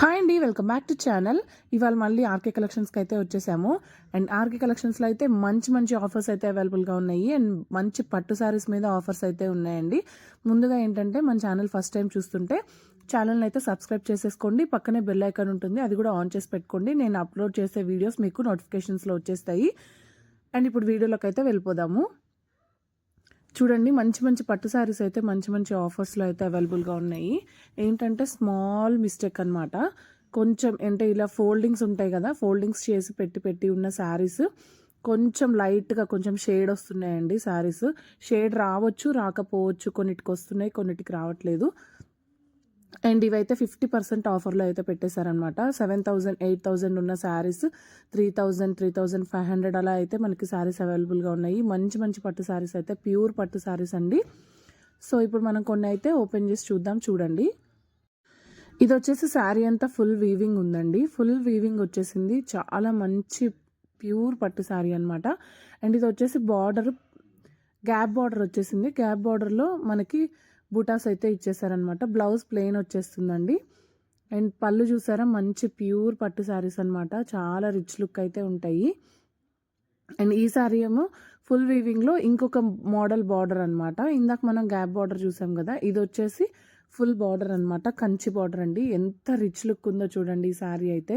Hi అండి welcome back to channel. ఇవాళ మళ్ళీ ఆర్కే కలెక్షన్స్కి అయితే వచ్చేసాము. అండ్ ఆర్కే కలెక్షన్స్లో అయితే మంచి మంచి ఆఫర్స్ అయితే అవైలబుల్గా ఉన్నాయి. అండ్ మంచి పట్టు శారీస్ మీద ఆఫర్స్ అయితే ఉన్నాయండి. ముందుగా ఏంటంటే మన ఛానల్ ఫస్ట్ టైం చూస్తుంటే ఛానల్ని అయితే సబ్స్క్రైబ్ చేసేసుకోండి. పక్కనే బెల్ ఐకాన్ ఉంటుంది అది కూడా ఆన్ చేసి పెట్టుకోండి. నేను అప్లోడ్ చేసే వీడియోస్ మీకు నోటిఫికేషన్స్లో వచ్చేస్తాయి. అండ్ ఇప్పుడు వీడియోలోకి అయితే వెళ్ళిపోదాము. చూడండి మంచి మంచి పట్టు శారీస్ అయితే మంచి మంచి ఆఫర్స్లో అయితే అవైలబుల్గా ఉన్నాయి. ఏంటంటే స్మాల్ మిస్టేక్ అనమాట కొంచెం అంటే ఇలా ఫోల్డింగ్స్ ఉంటాయి కదా ఫోల్డింగ్స్ చేసి పెట్టి పెట్టి ఉన్న శారీస్ కొంచెం లైట్గా కొంచెం షేడ్ వస్తున్నాయండి శారీస్ షేడ్ రావచ్చు రాకపోవచ్చు కొన్నిటికి వస్తున్నాయి కొన్నిటికి రావట్లేదు. అండ్ ఇవైతే ఫిఫ్టీ పర్సెంట్ ఆఫర్లో అయితే పెట్టేశారనమాట సెవెన్ థౌజండ్ ఎయిట్ థౌజండ్ ఉన్న saris three thousand three thousand five hundred అలా అయితే మనకి శారీస్ అవైలబుల్గా ఉన్నాయి. మంచి మంచి పట్టు శారీస్ అయితే ప్యూర్ పట్టు శారీస్ అండి. సో ఇప్పుడు మనం కొన్ని అయితే ఓపెన్ చేసి చూద్దాం చూడండి. ఇది వచ్చేసి శారీ అంతా ఫుల్ వీవింగ్ ఉందండి. ఫుల్ వీవింగ్ వచ్చేసింది. చాలా మంచి ప్యూర్ పట్టు శారీ అనమాట అండ్ ఇది వచ్చేసి బార్డర్ గ్యాప్ బార్డర్ వచ్చేసింది. గ్యాప్ బార్డర్లో మనకి బుటాస్ అయితే ఇచ్చేసారనమాట బ్లౌజ్ ప్లెయిన్ వచ్చేస్తుందండి. అండ్ పళ్ళు చూసారా మంచి ప్యూర్ పట్టు శారీస్ అనమాట చాలా రిచ్ లుక్ అయితే ఉంటాయి. అండ్ ఈ శారీ ఏమో ఫుల్ వీవింగ్లో ఇంకొక మోడల్ బార్డర్ అనమాట ఇందాక మనం గ్యాప్ బార్డర్ చూసాం కదా ఇది వచ్చేసి ఫుల్ బార్డర్ అనమాట కంచి బార్డర్ అండి. ఎంత రిచ్ లుక్ ఉందో చూడండి ఈ శారీ అయితే.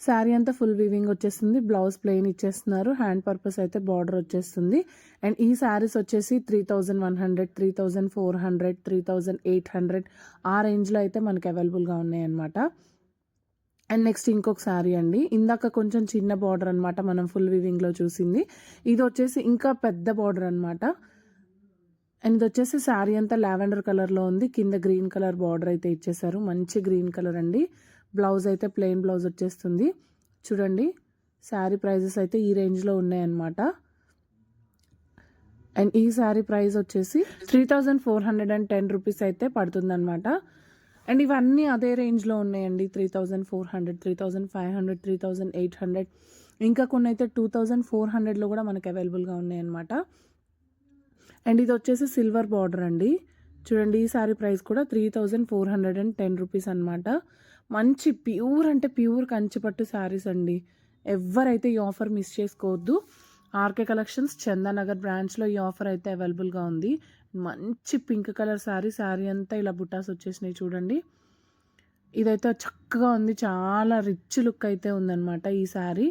శారీ అంతా ఫుల్ వీవింగ్ వచ్చేస్తుంది. బ్లౌజ్ ప్లెయిన్ ఇచ్చేస్తున్నారు. హ్యాండ్ పర్పస్ అయితే బార్డర్ వచ్చేస్తుంది. అండ్ ఈ శారీస్ వచ్చేసి three thousand one hundred three thousand four hundred three thousand eight hundred ఆ రేంజ్లో అయితే మనకి అవైలబుల్గా ఉన్నాయన్నమాట. అండ్ నెక్స్ట్ ఇంకొక శారీ అండి. ఇందాక కొంచెం చిన్న బార్డర్ అనమాట మనం ఫుల్ వీవింగ్లో చూసింది. ఇది వచ్చేసి ఇంకా పెద్ద బార్డర్ అనమాట అండ్ ఇది వచ్చేసి శారీ అంతా లావెండర్ కలర్లో ఉంది. కింద గ్రీన్ కలర్ బార్డర్ అయితే ఇచ్చేసారు. మంచి గ్రీన్ కలర్ అండి. బ్లౌజ్ అయితే ప్లెయిన్ బ్లౌజ్ వచ్చేస్తుంది. చూడండి శారీ ప్రైజెస్ అయితే ఈ రేంజ్లో ఉన్నాయన్నమాట. అండ్ ఈ శారీ ప్రైస్ వచ్చేసి three thousand four hundred and ten rupees అయితే పడుతుందన్నమాట. అండ్ ఇవన్నీ అదే రేంజ్లో ఉన్నాయండి. Three thousand four hundred three thousand five hundred three thousand eight hundred. ఇంకా కొన్ని అయితే టూ థౌజండ్ ఫోర్ హండ్రెడ్లో కూడా మనకి అవైలబుల్గా ఉన్నాయన్నమాట. అండ్ ఇది వచ్చేసి సిల్వర్ బార్డర్ అండి. చూడండి ఈ శారీ ప్రైస్ కూడా three thousand four hundred and ten rupees అనమాట మంచి ప్యూర్ అంటే ప్యూర్ కంచిపట్టు శారీస్ అండి. ఎవరైతే ఈ ఆఫర్ మిస్ చేసుకోవద్దు. ఆర్కే కలెక్షన్స్ చందానగర్ బ్రాంచ్లో ఈ ఆఫర్ అయితే అవైలబుల్గా ఉంది. మంచి పింక్ కలర్ శారీ శారీ అంతా ఇలా బుటాస్ వచ్చేసినాయి చూడండి. ఇదైతే చక్కగా ఉంది. చాలా రిచ్ లుక్ అయితే ఉందన్నమాట ఈ శారీ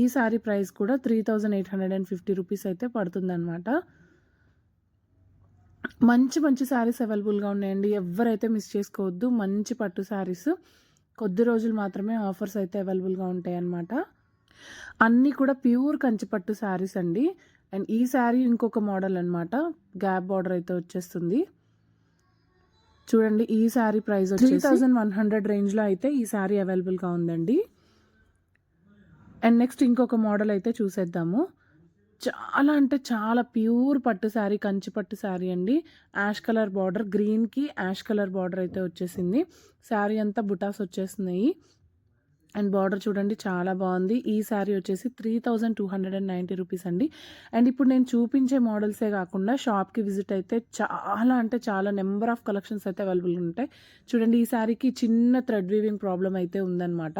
ఈ శారీ ప్రైస్ కూడా three thousand eight hundred and fifty rupees అయితే పడుతుందన్నమాట. మంచి మంచి శారీస్ అవైలబుల్గా ఉన్నాయండి. ఎవరైతే మిస్ చేసుకోవద్దు. మంచి పట్టు శారీస్ కొద్ది రోజులు మాత్రమే ఆఫర్స్ అయితే అవైలబుల్గా ఉంటాయన్నమాట. అన్నీ కూడా ప్యూర్ కంచిపట్టు శారీస్ అండి. అండ్ ఈ శారీ ఇంకొక మోడల్ అనమాట గ్యాప్ బార్డర్ అయితే వచ్చేస్తుంది. చూడండి ఈ sari price three thousand one hundred రేంజ్లో అయితే ఈ శారీ అవైలబుల్గా ఉందండి. అండ్ నెక్స్ట్ ఇంకొక మోడల్ అయితే చూసేద్దాము. చాలా అంటే చాలా ప్యూర్ పట్టు శారీ కంచి పట్టు శారీ అండి. యాష్ కలర్ బార్డర్ గ్రీన్కి యాష్ కలర్ బార్డర్ అయితే వచ్చేసింది. శారీ అంతా బుటాస్ వచ్చేసినాయి అండ్ బార్డర్ చూడండి చాలా బాగుంది. ఈ శారీ వచ్చేసి three thousand two hundred and ninety rupees అండి. అండ్ ఇప్పుడు నేను చూపించే మోడల్సే కాకుండా షాప్కి విజిట్ అయితే చాలా అంటే చాలా నెంబర్ ఆఫ్ కలెక్షన్స్ అయితే అవైలబుల్ ఉంటాయి. చూడండి ఈ శారీకి చిన్న థ్రెడ్ వీవింగ్ ప్రాబ్లం అయితే ఉందన్నమాట.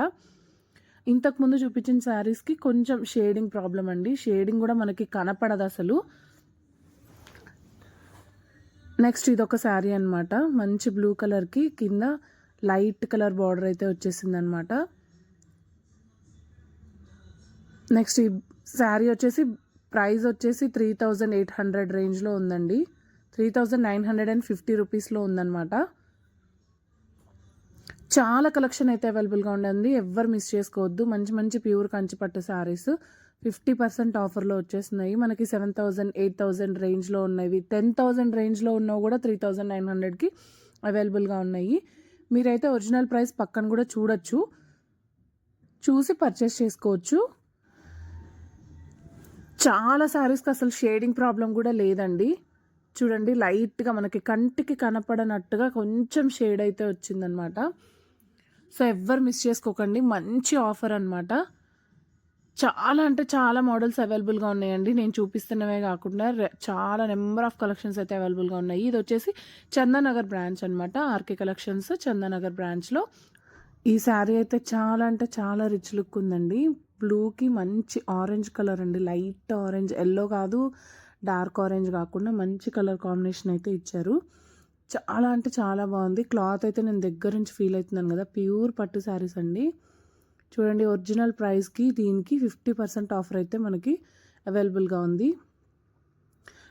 ఇంతకుముందు చూపించిన శారీస్కి కొంచెం షేడింగ్ ప్రాబ్లం అండి. షేడింగ్ కూడా మనకి కనపడదు అసలు. నెక్స్ట్ ఇదొక శారీ అనమాట మంచి బ్లూ కలర్కి కింద లైట్ కలర్ బార్డర్ అయితే వచ్చేసింది అనమాట నెక్స్ట్ ఈ శారీ వచ్చేసి ప్రైస్ వచ్చేసి త్రీ థౌజండ్ ఎయిట్ హండ్రెడ్ రేంజ్లో ఉందండి. Three thousand nine hundred and fifty రూపీస్లో ఉందన్నమాట. చాలా కలెక్షన్ అయితే అవైలబుల్గా ఉండండి. ఎవ్వరు మిస్ చేసుకోవద్దు. మంచి మంచి ప్యూర్ కంచిపట్టు శారీస్ ఫిఫ్టీ పర్సెంట్ ఆఫర్లో వచ్చేస్తున్నాయి. మనకి సెవెన్ థౌజండ్ ఎయిట్ థౌజండ్ రేంజ్లో ఉన్నవి టెన్ థౌజండ్ రేంజ్లో ఉన్నవి కూడా త్రీ థౌజండ్ నైన్ హండ్రెడ్కి అవైలబుల్గా ఉన్నాయి. మీరైతే ఒరిజినల్ ప్రైస్ పక్కన కూడా చూడొచ్చు. చూసి పర్చేస్ చేసుకోవచ్చు. చాలా శారీస్కి అసలు షేడింగ్ ప్రాబ్లం కూడా లేదండి. చూడండి లైట్గా మనకి కంటికి కనపడనట్టుగా కొంచెం షేడ్ అయితే వచ్చిందనమాట. సో ఎవ్వరు మిస్ చేసుకోకండి. మంచి ఆఫర్ అనమాట చాలా అంటే చాలా మోడల్స్ అవైలబుల్గా ఉన్నాయండి. నేను చూపిస్తున్నవే కాకుండా చాలా నెంబర్ ఆఫ్ కలెక్షన్స్ అయితే అవైలబుల్గా ఉన్నాయి. ఇది వచ్చేసి చందానగర్ బ్రాంచ్ అనమాట ఆర్కే కలెక్షన్స్ చందానగర్ బ్రాంచ్లో. ఈ శారీ అయితే చాలా అంటే చాలా రిచ్ లుక్ ఉందండి. బ్లూకి మంచి ఆరెంజ్ కలర్ అండి. లైట్ ఆరెంజ్ ఎల్లో కాదు డార్క్ ఆరెంజ్ కాకుండా మంచి కలర్ కాంబినేషన్ అయితే ఇచ్చారు. చాలా అంటే చాలా బాగుంది. క్లాత్ అయితే నేను దగ్గర నుంచి ఫీల్ అవుతున్నాను కదా. ప్యూర్ పట్టు శారీస్ అండి. చూడండి ఒరిజినల్ ప్రైస్కి దీనికి ఫిఫ్టీ పర్సెంట్ ఆఫర్ అయితే మనకి అవైలబుల్గా ఉంది.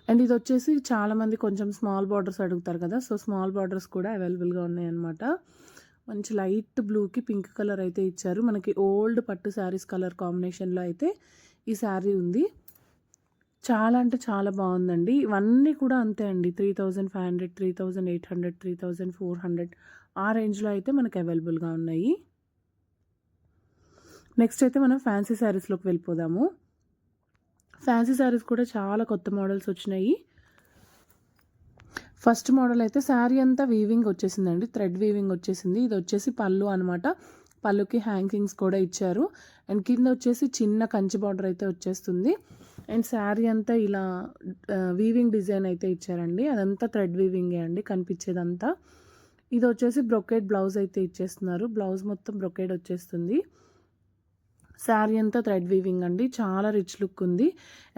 అండ్ ఇది వచ్చేసి చాలామంది కొంచెం స్మాల్ బార్డర్స్ అడుగుతారు కదా. సో స్మాల్ బార్డర్స్ కూడా అవైలబుల్గా ఉన్నాయన్నమాట మంచి లైట్ బ్లూకి పింక్ కలర్ అయితే ఇచ్చారు. మనకి ఓల్డ్ పట్టు శారీస్ కలర్ కాంబినేషన్లో అయితే ఈ శారీ ఉంది. చాలా అంటే చాలా బాగుందండి. ఇవన్నీ కూడా అంతే అండి. Three thousand five hundred three thousand eight hundred three thousand four hundred ఆ రేంజ్లో అయితే మనకు అవైలబుల్గా ఉన్నాయి. నెక్స్ట్ అయితే మనం ఫ్యాన్సీ శారీస్లోకి వెళ్ళిపోదాము. ఫ్యాన్సీ శారీస్ కూడా చాలా కొత్త మోడల్స్ వచ్చినాయి. ఫస్ట్ మోడల్ అయితే శారీ అంతా వీవింగ్ వచ్చేసిందండి. థ్రెడ్ వీవింగ్ వచ్చేసింది. ఇది వచ్చేసి పళ్ళు అనమాట పళ్ళుకి హ్యాంగింగ్స్ కూడా ఇచ్చారు. అండ్ కింద వచ్చేసి చిన్న కంచి బార్డర్ అయితే వచ్చేస్తుంది. అండ్ శారీ అంతా ఇలా వీవింగ్ డిజైన్ అయితే ఇచ్చారండి. అదంతా థ్రెడ్ వీవింగే అండి కనిపించేదంతా. ఇది వచ్చేసి బ్రొకేడ్ బ్లౌజ్ అయితే ఇచ్చేస్తున్నారు. బ్లౌజ్ మొత్తం బ్రొకేడ్ వచ్చేస్తుంది. శారీ అంతా థ్రెడ్ వీవింగ్ అండి. చాలా రిచ్ లుక్ ఉంది.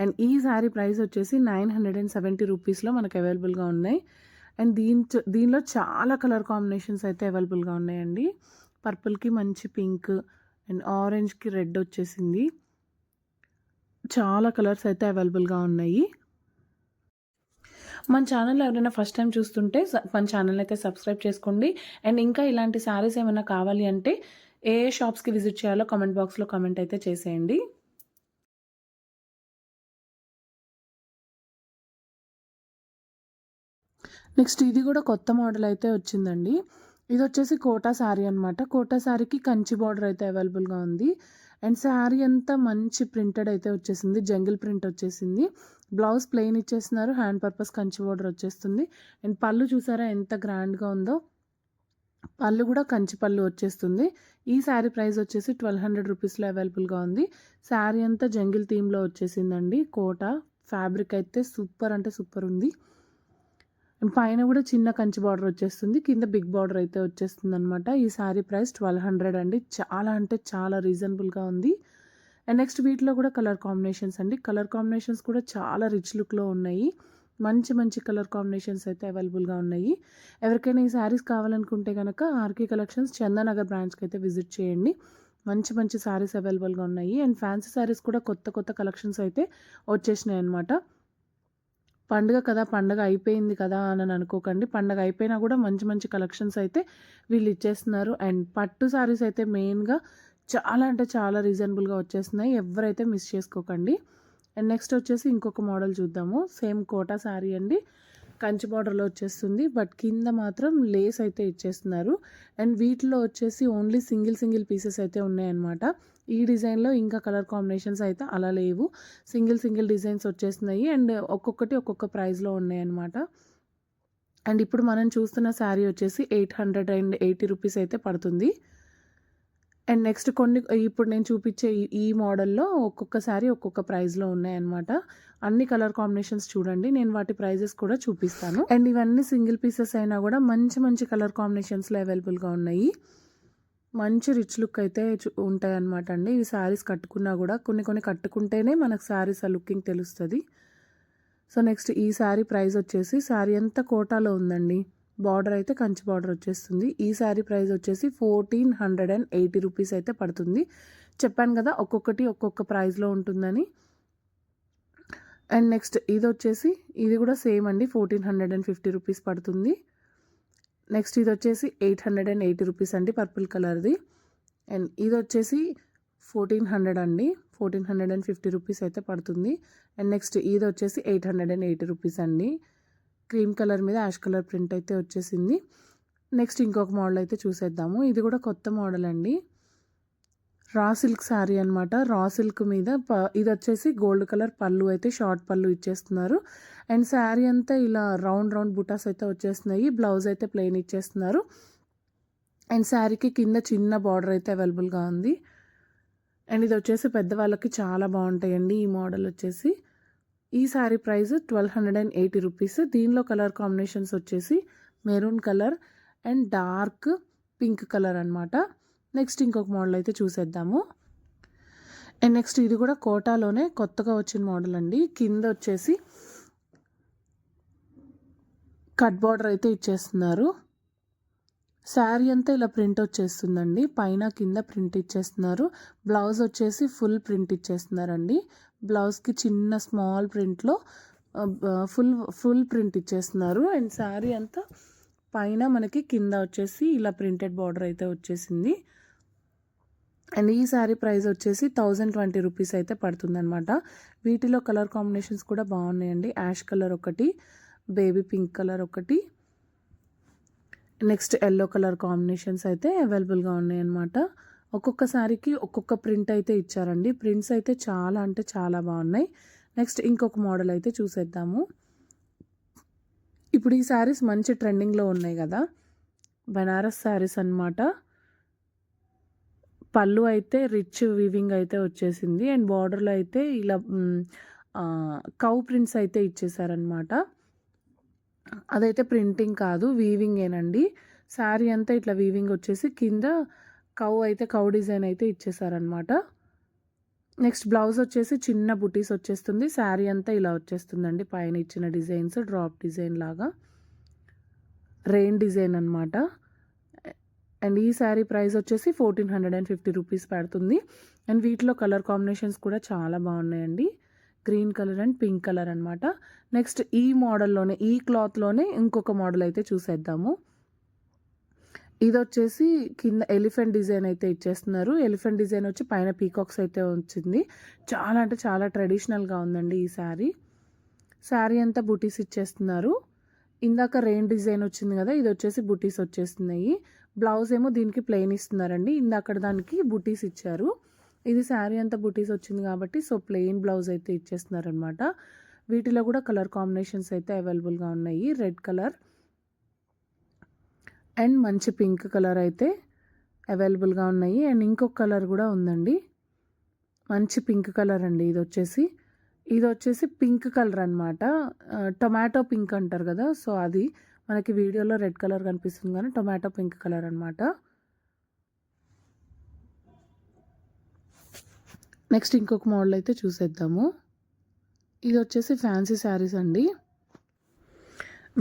అండ్ ఈ శారీ ప్రైస్ వచ్చేసి నైన్ హండ్రెడ్ అండ్ సెవెంటీ రూపీస్లో మనకు అవైలబుల్గా ఉన్నాయి. అండ్ దీని దీనిలో చాలా కలర్ కాంబినేషన్స్ అయితే అవైలబుల్గా ఉన్నాయండి. పర్పుల్కి మంచి పింక్ అండ్ ఆరెంజ్కి రెడ్ వచ్చేసింది. చాలా కలర్స్ అయితే అవైలబుల్గా ఉన్నాయి. మన ఛానల్ ఎవరైనా ఫస్ట్ టైం చూస్తుంటే మన ఛానల్ అయితే సబ్స్క్రైబ్ చేసుకోండి. అండ్ ఇంకా ఇలాంటి శారీస్ ఏమైనా కావాలి అంటే ఏ ఏ షాప్స్కి విజిట్ చేయాలో కామెంట్ బాక్స్లో కామెంట్ అయితే చేసేయండి. నెక్స్ట్ ఇది కూడా కొత్త మోడల్ అయితే వచ్చిందండి. ఇది వచ్చేసి కోటా శారీ అనమాట కోటా శారీకి కంచి బార్డర్ అయితే అవైలబుల్గా ఉంది. అండ్ శారీ అంతా మంచి ప్రింటెడ్ అయితే వచ్చేసింది. జంగిల్ ప్రింట్ వచ్చేసింది. బ్లౌజ్ ప్లెయిన్ ఇచ్చేస్తున్నారు. హ్యాండ్ పర్పస్ కంచి బోర్డర్ వచ్చేస్తుంది. అండ్ పళ్ళు చూసారా ఎంత గ్రాండ్గా ఉందో? పళ్ళు కూడా కంచి పళ్ళు వచ్చేస్తుంది. ఈ శారీ ప్రైస్ వచ్చేసి ట్వెల్వ్ హండ్రెడ్ రూపీస్లో అవైలబుల్గా ఉంది. శారీ అంతా జంగిల్ థీమ్లో వచ్చేసిందండి. కోట ఫ్యాబ్రిక్ అయితే సూపర్ అంటే సూపర్ ఉంది. పైన కూడా చిన్న కంచి బార్డర్ వచ్చేస్తుంది. కింద బిగ్ బార్డర్ అయితే వచ్చేస్తుంది అనమాట ఈ శారీ ప్రైస్ ట్వెల్వ్ హండ్రెడ్ అండి. చాలా అంటే చాలా రీజనబుల్గా ఉంది. అండ్ నెక్స్ట్ వీటిలో కూడా కలర్ కాంబినేషన్స్ అండి. కలర్ కాంబినేషన్స్ కూడా చాలా రిచ్ లుక్లో ఉన్నాయి. మంచి మంచి కలర్ కాంబినేషన్స్ అయితే అవైలబుల్గా ఉన్నాయి. ఎవరికైనా ఈ శారీస్ కావాలనుకుంటే కనుక ఆర్కే కలెక్షన్స్ చందానగర్ బ్రాంచ్కి అయితే విజిట్ చేయండి. మంచి మంచి శారీస్ అవైలబుల్గా ఉన్నాయి. అండ్ ఫ్యాన్సీ శారీస్ కూడా కొత్త కొత్త కలెక్షన్స్ అయితే వచ్చేసినాయి అనమాట పండుగ కదా పండుగ అయిపోయింది కదా అని అనుకోకండి. పండుగ అయిపోయినా కూడా మంచి మంచి కలెక్షన్స్ అయితే వీళ్ళు ఇచ్చేస్తున్నారు. అండ్ పట్టు శారీస్ అయితే మెయిన్గా చాలా అంటే చాలా రీజనబుల్గా వచ్చేస్తున్నాయి. ఎవరైతే మిస్ చేసుకోకండి. అండ్ నెక్స్ట్ వచ్చేసి ఇంకొక మోడల్ చూద్దాము. సేమ్ కోటా శారీ అండి. కంచి బార్డర్లో వచ్చేస్తుంది. బట్ కింద మాత్రం లేస్ అయితే ఇచ్చేస్తున్నారు. అండ్ వీటిలో వచ్చేసి ఓన్లీ సింగిల్ సింగిల్ పీసెస్ అయితే ఉన్నాయన్నమాట. ఈ డిజైన్లో ఇంకా కలర్ కాంబినేషన్స్ అయితే అలా లేవు. సింగిల్ సింగిల్ డిజైన్స్ వచ్చేస్తున్నాయి. అండ్ ఒక్కొక్కటి ఒక్కొక్క ప్రైస్లో ఉన్నాయన్నమాట. అండ్ ఇప్పుడు మనం చూస్తున్న శారీ వచ్చేసి eight hundred and eighty rupees అయితే పడుతుంది. అండ్ నెక్స్ట్ కొన్ని ఇప్పుడు నేను చూపించే ఈ మోడల్లో ఒక్కొక్క శారీ ఒక్కొక్క ప్రైస్లో ఉన్నాయన్నమాట. అన్ని కలర్ కాంబినేషన్స్ చూడండి నేను వాటి ప్రైజెస్ కూడా చూపిస్తాను. అండ్ ఇవన్నీ సింగిల్ పీసెస్ అయినా కూడా మంచి మంచి కలర్ కాంబినేషన్స్లో అవైలబుల్గా ఉన్నాయి. మంచి రిచ్ లుక్ అయితే ఉంటాయి అనమాట అండి. ఈ శారీస్ కట్టుకున్నా కూడా కొన్ని కొన్ని కట్టుకుంటేనే మనకు శారీస్ ఆ లుకింగ్ తెలుస్తుంది. సో నెక్స్ట్ ఈ శారీ ప్రైస్ వచ్చేసి శారీ అంతా కోటాలో ఉందండి? బార్డర్ అయితే కంచి బార్డర్ వచ్చేస్తుంది. ఈ శారీ ప్రైస్ వచ్చేసి fourteen hundred and eighty rupees అయితే పడుతుంది. చెప్పాను కదా ఒక్కొక్కటి ఒక్కొక్క ప్రైస్లో ఉంటుందని. అండ్ నెక్స్ట్ ఇది వచ్చేసి ఇది కూడా సేమ్ అండి fourteen hundred and fifty rupees పడుతుంది. నెక్స్ట్ ఇది వచ్చేసి eight hundred and eighty rupees అండి పర్పుల్ కలర్ది. అండ్ ఇది వచ్చేసి ఫోర్టీన్ హండ్రెడ్ అండి fourteen hundred and fifty rupees అయితే పడుతుంది. అండ్ నెక్స్ట్ ఇది వచ్చేసి eight hundred and eighty rupees అండి. క్రీమ్ కలర్ మీద యాష్ కలర్ ప్రింట్ అయితే వచ్చేసింది. నెక్స్ట్ ఇంకొక మోడల్ అయితే చూసేద్దాము. ఇది కూడా కొత్త మోడల్ అండి. రా సిల్క్ శారీ అనమాట రా సిల్క్ మీద ప ఇది వచ్చేసి గోల్డ్ కలర్ పళ్ళు అయితే షార్ట్ పళ్ళు ఇచ్చేస్తున్నారు. అండ్ శారీ అంతా ఇలా రౌండ్ రౌండ్ బుటాస్ అయితే వచ్చేస్తున్నాయి. బ్లౌజ్ అయితే ప్లెయిన్ ఇచ్చేస్తున్నారు. అండ్ శారీకి కింద చిన్న బార్డర్ అయితే అవైలబుల్గా ఉంది. అండ్ ఇది వచ్చేసి పెద్దవాళ్ళకి చాలా బాగుంటాయండి ఈ మోడల్ వచ్చేసి. ఈ sari price twelve hundred and eighty rupees. దీనిలో కలర్ కాంబినేషన్స్ వచ్చేసి maroon colour and dark pink colour అనమాట నెక్స్ట్ ఇంకొక మోడల్ అయితే చూసేద్దాము. అండ్ నెక్స్ట్ ఇది కూడా కోటాలోనే కొత్తగా వచ్చిన మోడల్ అండి. కింద వచ్చేసి కట్ బార్డర్ అయితే ఇచ్చేస్తున్నారు. శారీ అంతా ఇలా ప్రింట్ వచ్చేస్తుందండి. పైన కింద ప్రింట్ ఇచ్చేస్తున్నారు. బ్లౌజ్ వచ్చేసి ఫుల్ ప్రింట్ ఇచ్చేస్తున్నారండి. బ్లౌజ్కి చిన్న స్మాల్ ప్రింట్లో ఫుల్ ఫుల్ ప్రింట్ ఇచ్చేస్తున్నారు. అండ్ శారీ అంతా పైన మనకి కింద వచ్చేసి ఇలా ప్రింటెడ్ బార్డర్ అయితే వచ్చేసింది. అండ్ ఈ శారీ ప్రైస్ వచ్చేసి థౌజండ్ ట్వంటీ రూపీస్ అయితే పడుతుందనమాట వీటిలో కలర్ కాంబినేషన్స్ కూడా బాగున్నాయండి. యాష్ కలర్ ఒకటి బేబీ పింక్ కలర్ ఒకటి నెక్స్ట్ ఎల్లో కలర్ కాంబినేషన్స్ అయితే అవైలబుల్గా ఉన్నాయన్నమాట. ఒక్కొక్క శారీకి ఒక్కొక్క ప్రింట్ అయితే ఇచ్చారండి. ప్రింట్స్ అయితే చాలా అంటే చాలా బాగున్నాయి. నెక్స్ట్ ఇంకొక మోడల్ అయితే చూసేద్దాము. ఇప్పుడు ఈ శారీస్ మంచి ట్రెండింగ్లో ఉన్నాయి కదా. బెనారస్ శారీస్ అన్నమాట. పళ్ళు అయితే రిచ్ వీవింగ్ అయితే వచ్చేసింది. అండ్ బార్డర్లో అయితే ఇలా కౌ ప్రింట్స్ అయితే ఇచ్చేసారనమాట అదైతే ప్రింటింగ్ కాదు వీవింగేనండి శారీ అంతా ఇట్లా వీవింగ్ వచ్చేసి కింద కౌ అయితే కౌ డిజైన్ అయితే ఇచ్చేసారనమాట నెక్స్ట్ బ్లౌజ్ వచ్చేసి చిన్న బుటీస్ వచ్చేస్తుంది. శారీ అంతా ఇలా వచ్చేస్తుందండి. పైన ఇచ్చిన డిజైన్స్ డ్రాప్ డిజైన్ లాగా. రెయిన్ డిజైన్ అనమాట అండ్ ఈ శారీ ప్రైస్ వచ్చేసి fourteen hundred and fifty rupees పడుతుంది. అండ్ వీటిలో కలర్ కాంబినేషన్స్ కూడా చాలా బాగున్నాయండి. Green colour and pink colour అనమాట నెక్స్ట్ ఈ మోడల్లోనే ఈ క్లాత్లోనే ఇంకొక మోడల్ అయితే చూసేద్దాము. ఇది వచ్చేసి కింద ఎలిఫెంట్ డిజైన్ అయితే ఇచ్చేస్తున్నారు. ఎలిఫెంట్ డిజైన్ వచ్చి పైన పీకాక్స్ అయితే వచ్చింది. చాలా అంటే చాలా ట్రెడిషనల్గా ఉందండి ఈ శారీ. శారీ అంతా బుటీస్ ఇచ్చేస్తున్నారు. ఇందాక రెయిన్ డిజైన్ వచ్చింది కదా ఇది వచ్చేసి బుటీస్ వచ్చేస్తున్నాయి. బ్లౌజ్ ఏమో దీనికి ప్లెయిన్ ఇస్తున్నారండి. ఇందాక దానికి బుటీస్ ఇచ్చారు. ఇది శారీ అంతా బుటీస్ వచ్చింది కాబట్టి సో ప్లెయిన్ బ్లౌజ్ అయితే ఇచ్చేస్తున్నారనమాట వీటిలో కూడా కలర్ కాంబినేషన్స్ అయితే అవైలబుల్గా ఉన్నాయి. రెడ్ కలర్ అండ్ మంచి పింక్ కలర్ అయితే అవైలబుల్గా ఉన్నాయి. అండ్ ఇంకొక కలర్ కూడా ఉందండి. మంచి పింక్ కలర్ అండి ఇది వచ్చేసి. ఇది వచ్చేసి పింక్ కలర్ అనమాట టొమాటో పింక్ అంటారు కదా సో అది మనకి వీడియోలో రెడ్ కలర్ కనిపిస్తుంది కానీ టొమాటో పింక్ కలర్ అనమాట నెక్స్ట్ ఇంకొక మోడల్ అయితే చూసేద్దాము. ఇది వచ్చేసి ఫ్యాన్సీ శారీస్ అండి.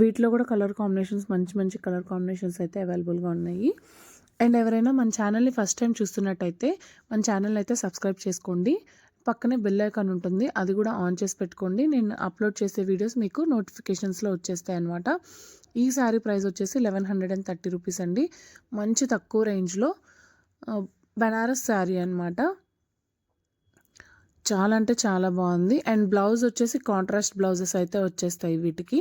వీటిలో కూడా కలర్ కాంబినేషన్స్ మంచి మంచి కలర్ కాంబినేషన్స్ అయితే అవైలబుల్గా ఉన్నాయి. అండ్ ఎవరైనా మన ఛానల్ని ఫస్ట్ టైం చూస్తున్నట్టయితే మన ఛానల్ అయితే సబ్స్క్రైబ్ చేసుకోండి. పక్కనే బెల్ ఐకాన్ ఉంటుంది అది కూడా ఆన్ చేసి పెట్టుకోండి. నేను అప్లోడ్ చేసే వీడియోస్ మీకు నోటిఫికేషన్స్లో వచ్చేస్తాయి అనమాట ఈ శారీ ప్రైస్ వచ్చేసి eleven hundred and thirty rupees అండి. మంచి తక్కువ రేంజ్లో బనారస్ శారీ అనమాట చాలా అంటే చాలా బాగుంది. అండ్ బ్లౌజ్ వచ్చేసి కాంట్రాస్ట్ బ్లౌజెస్ అయితే వచ్చేస్తాయి వీటికి.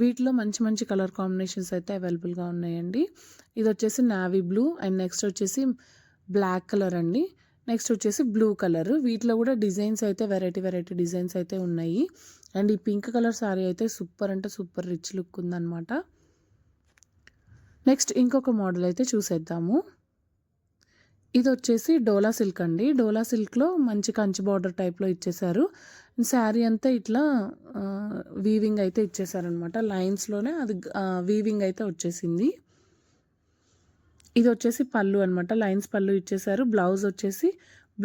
వీటిలో మంచి మంచి కలర్ కాంబినేషన్స్ అయితే అవైలబుల్గా ఉన్నాయండి. ఇది వచ్చేసి నావీ బ్లూ అండ్ నెక్స్ట్ వచ్చేసి బ్లాక్ కలర్ అండి. నెక్స్ట్ వచ్చేసి బ్లూ కలర్. వీటిలో కూడా డిజైన్స్ అయితే వెరైటీ వెరైటీ డిజైన్స్ అయితే ఉన్నాయి. అండ్ ఈ పింక్ కలర్ శారీ అయితే సూపర్ అంటే సూపర్ రిచ్ లుక్ ఉందన్నమాట. నెక్స్ట్ ఇంకొక మోడల్ అయితే చూసేద్దాము. ఇది వచ్చేసి డోలా సిల్క్ అండి. డోలా సిల్క్లో మంచి కంచి బార్డర్ టైప్లో ఇచ్చేసారు. శారీ అంతా ఇట్లా వీవింగ్ అయితే ఇచ్చేసారనమాట లైన్స్లోనే అది వీవింగ్ అయితే వచ్చేసింది. ఇది వచ్చేసి పళ్ళు అనమాట లైన్స్ పళ్ళు ఇచ్చేసారు. బ్లౌజ్ వచ్చేసి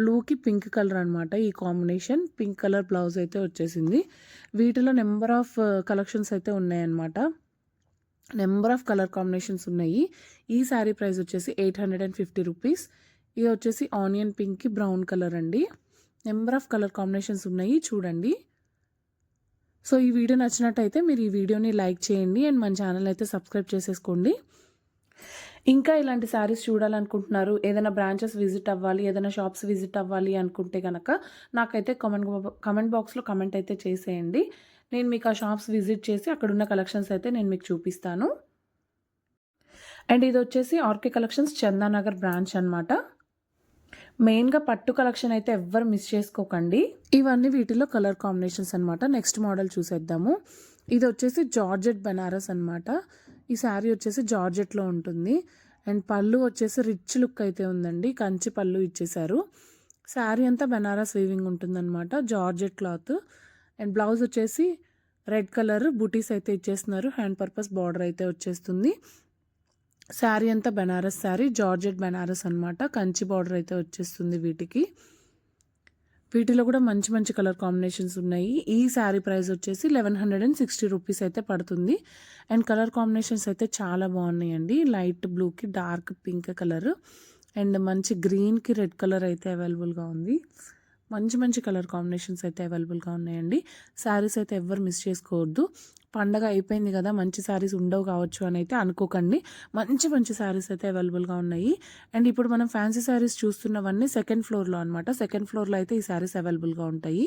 బ్లూకి పింక్ కలర్ అనమాట ఈ కాంబినేషన్. పింక్ కలర్ బ్లౌజ్ అయితే వచ్చేసింది. వీటిలో నెంబర్ ఆఫ్ కలెక్షన్స్ అయితే ఉన్నాయన్నమాట. నెంబర్ ఆఫ్ కలర్ కాంబినేషన్స్ ఉన్నాయి. ఈ శారీ ప్రైస్ వచ్చేసి eight hundred and fifty rupees. ఇది వచ్చేసి ఆనియన్ పింక్కి బ్రౌన్ కలర్ అండి. నెంబర్ ఆఫ్ కలర్ కాంబినేషన్స్ ఉన్నాయి చూడండి. సో ఈ వీడియో నచ్చినట్టయితే మీరు ఈ వీడియోని లైక్ చేయండి అండ్ మన ఛానల్ అయితే సబ్స్క్రైబ్ చేసేసుకోండి. ఇంకా ఇలాంటి శారీస్ చూడాలనుకుంటున్నారు ఏదైనా బ్రాంచెస్ విజిట్ అవ్వాలి ఏదైనా షాప్స్ విజిట్ అవ్వాలి అనుకుంటే కనుక నాకైతే కామెంట్ కమెంట్ బాక్స్లో కమెంట్ అయితే చేసేయండి. నేను మీకు ఆ షాప్స్ విజిట్ చేసి అక్కడ ఉన్న కలెక్షన్స్ అయితే నేను మీకు చూపిస్తాను. అండ్ ఇది వచ్చేసి ఆర్కే కలెక్షన్స్ చందానగర్ బ్రాంచ్ అనమాట మెయిన్గా పట్టు కలెక్షన్ అయితే ఎవ్వరు మిస్ చేసుకోకండి. ఇవన్నీ వీటిలో కలర్ కాంబినేషన్స్ అనమాట నెక్స్ట్ మోడల్ చూసేద్దాము. ఇది వచ్చేసి జార్జెట్ బెనారస్ అనమాట ఈ శారీ వచ్చేసి జార్జెట్లో ఉంటుంది. అండ్ పళ్ళు వచ్చేసి రిచ్ లుక్ అయితే ఉందండి. కంచి పళ్ళు ఇచ్చేసారు శారీ అంతా బెనారస్ వీవింగ్ ఉంటుందన్నమాట జార్జెట్ క్లాత్. అండ్ బ్లౌజ్ వచ్చేసి రెడ్ కలర్ బూటీస్ అయితే ఇచ్చేస్తున్నారు. హ్యాండ్ పర్పస్ బార్డర్ అయితే వచ్చేస్తుంది. శారీ అంతా బెనారస్ శారీ జార్జెట్ బెనారస్ అన్నమాట. కంచి బార్డర్ అయితే వచ్చేస్తుంది వీటికి. వీటిలో కూడా మంచి మంచి కలర్ కాంబినేషన్స్ ఉన్నాయి. ఈ శారీ ప్రైస్ వచ్చేసి eleven hundred and sixty rupees అయితే పడుతుంది. అండ్ కలర్ కాంబినేషన్స్ అయితే చాలా బాగున్నాయండి. లైట్ బ్లూకి డార్క్ పింక్ కలర్. అండ్ మంచి గ్రీన్కి రెడ్ కలర్ అయితే అవైలబుల్గా ఉంది. మంచి మంచి కలర్ కాంబినేషన్స్ అయితే అవైలబుల్గా ఉన్నాయండి. శారీస్ అయితే ఎవ్వరు మిస్ చేసుకోవద్దు. పండగ అయిపోయింది కదా మంచి శారీస్ ఉండవు కావచ్చు అని అయితే అనుకోకండి. మంచి మంచి శారీస్ అయితే అవైలబుల్గా ఉన్నాయి. అండ్ ఇప్పుడు మనం ఫ్యాన్సీ శారీస్ చూస్తున్నవన్నీ సెకండ్ ఫ్లోర్లో అనమాట సెకండ్ ఫ్లోర్లో అయితే ఈ శారీస్ అవైలబుల్గా ఉంటాయి.